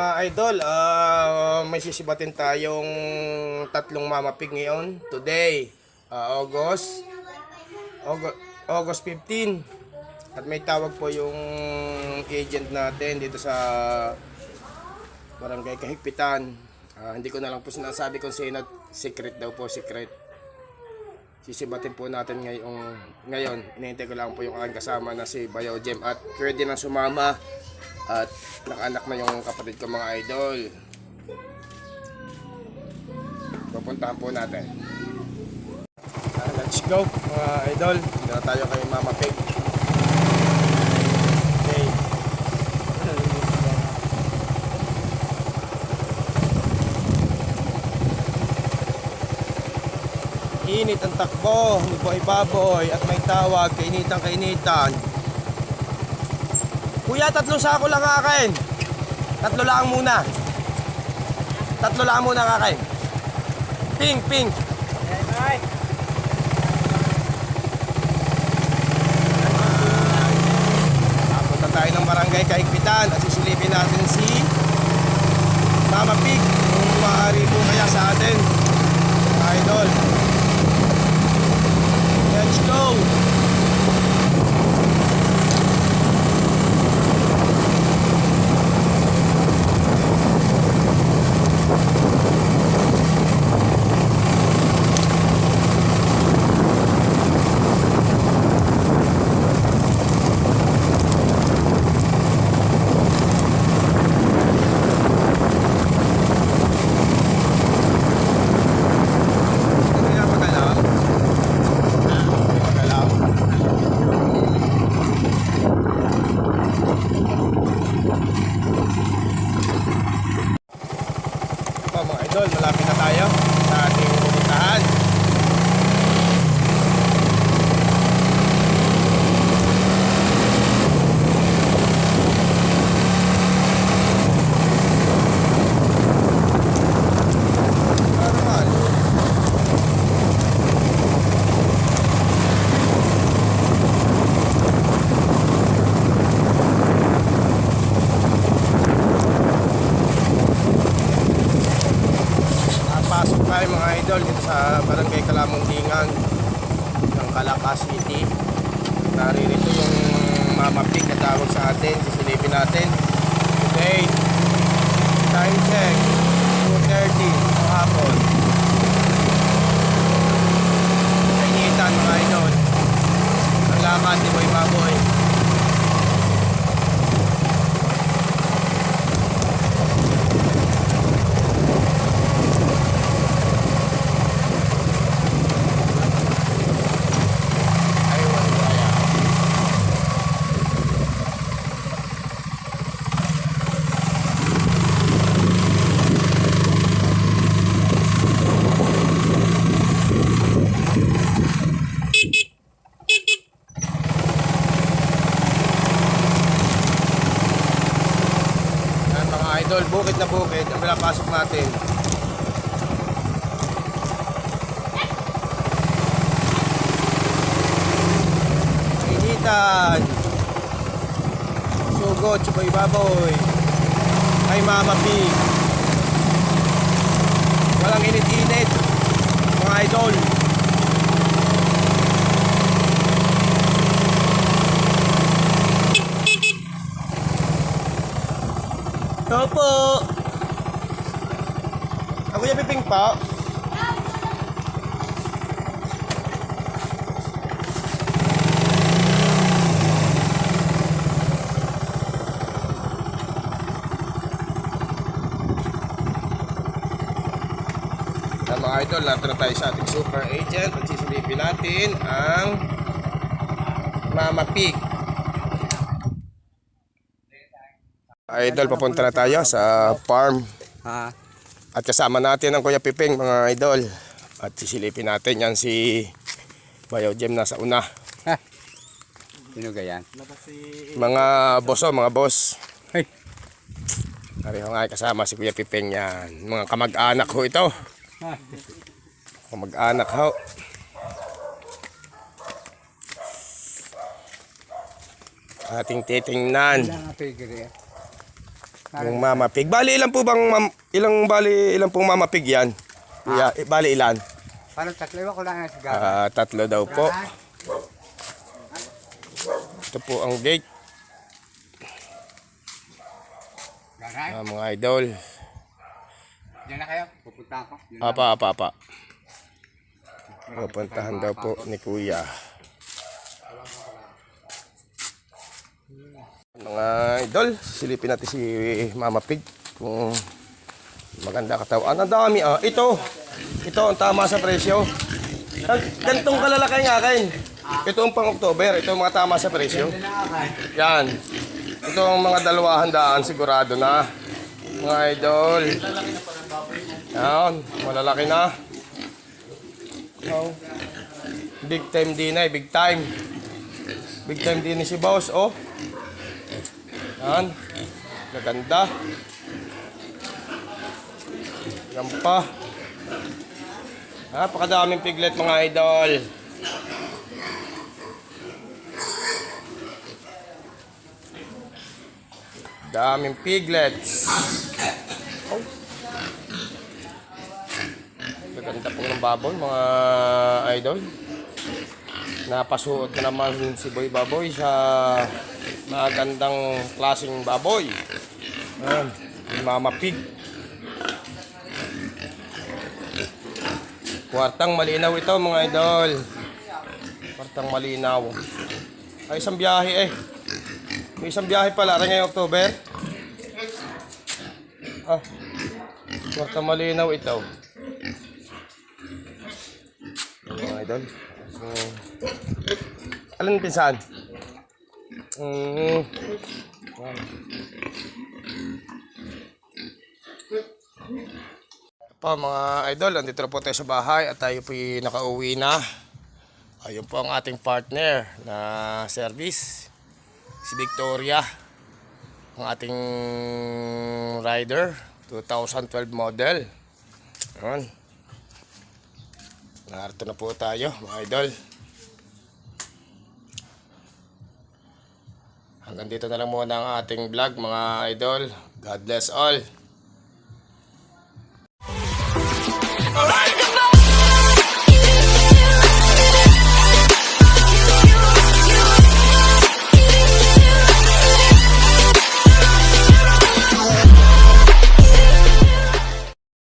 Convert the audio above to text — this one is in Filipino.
Mga idol, ah, may sisibatin tayong tatlong mama pig ngayon. Today, ah, August, August, August 15. At may tawag po yung agent natin dito sa Barangay Kahigpitan. Ah, hindi ko na lang po sinasabi kung sino. Secret daw po, secret. Sisibatin po natin ngayong, ngayon. Inihintay ko lang po yung aking kasama na si Bayaw Jem. At pwede nang sumama. At nakaanak na yung kapatid ko mga idol. Pupuntahan po natin. Ah, let's go mga idol. Dito na tayo kay Mama Pig. Okay. Init ang takbo ni Boy Baboy at may tawag kainitan kainitan. Kuya, tatlo sako lang kakain. Tatlo lang muna. Tatlo lang muna kakain. Pink, pink. Papunta tayo ng barangay Kaikpitan at sisilipin natin si Mama Pig kung maaari po kaya sa atin. Idol. Let's go! Hindi kaya magalaw? Magalaw? Po mga idol, malapit na tayo sa ating pupuntahan. Tayo mga idol dito sa Barangay Kalamundingan ng Calaca City. Naririto yung Mama Pig na tawag sa atin, sisilipin natin. Okay, time check, 2.30 ng hapon. Kainitan mga idol. Ang lakad ni Boy Baboy. Aywan kaya. Yan mga idol, bukid na bukid ang pinapasok natin. Initan. Sugot, chupoy baboy. Ay mama pig. Walang init-init. Mga idol. Ito po. Ako yung piping pa. Yan mga idol, na tayo sa ating super agent at sisilipin natin ang Mama Pig. Idol, papunta na tayo sa farm. At kasama natin ang Kuya Piping, mga idol. At sisilipin natin yan si Bayaw Jem nasa una. sino ganyan? Mga boss oh, mga boss. Pareho nga kasama si Kuya Piping yan. Mga kamag-anak ho ito. Kamag-anak ho. Ating titingnan. Yung mama pig. Bali ilan po bang mam, ilang bali ilang pong mama pig yan? Kuya, eh, bali ilan? Parang tatlo iwan ko lang ang sigara. Ah, tatlo daw po. Ito po ang gate, ah, mga idol. Diyan na kayo. Pupunta ako. Diyan. Apa, apa, apa. Pupuntahan daw po ni Kuya. Mga idol, silipin natin si Mama Pig kung maganda katawan. Ang dami ah. Ito, ito ang tama sa presyo. Gan- Gantong kalalaki ng akin. Ito ang pang October. Ito ang mga tama sa presyo. Yan. Ito ang mga dalawahan daan sigurado na. Mga idol. Yan, malalaki na. Oh. Big time din eh, big time. Big time din si boss, oh. Yan. Gaganda. Yan pa. Napakadaming piglet mga idol. Daming piglets. Gaganda po ng baboy, mga idol. Napasuot na naman si Boy Baboy sa magandang klaseng baboy. Ayan, Mama Pig. Kwartang malinaw ito mga idol. Kwartang malinaw. Ay, isang biyahe eh. May isang biyahe pala rin ngayong October. Ah, kwartang malinaw ito. Mga idol. So, alin pinsan? Mm. Yan. Po mga idol, nandito na po tayo sa bahay at tayo po nakauwi na. Ayun po ang ating partner na service, si Victoria. Ang ating rider, 2012 model. Ayan. Narito na po tayo, mga idol. Hanggang dito na lang muna ang ating vlog, mga idol. God bless all.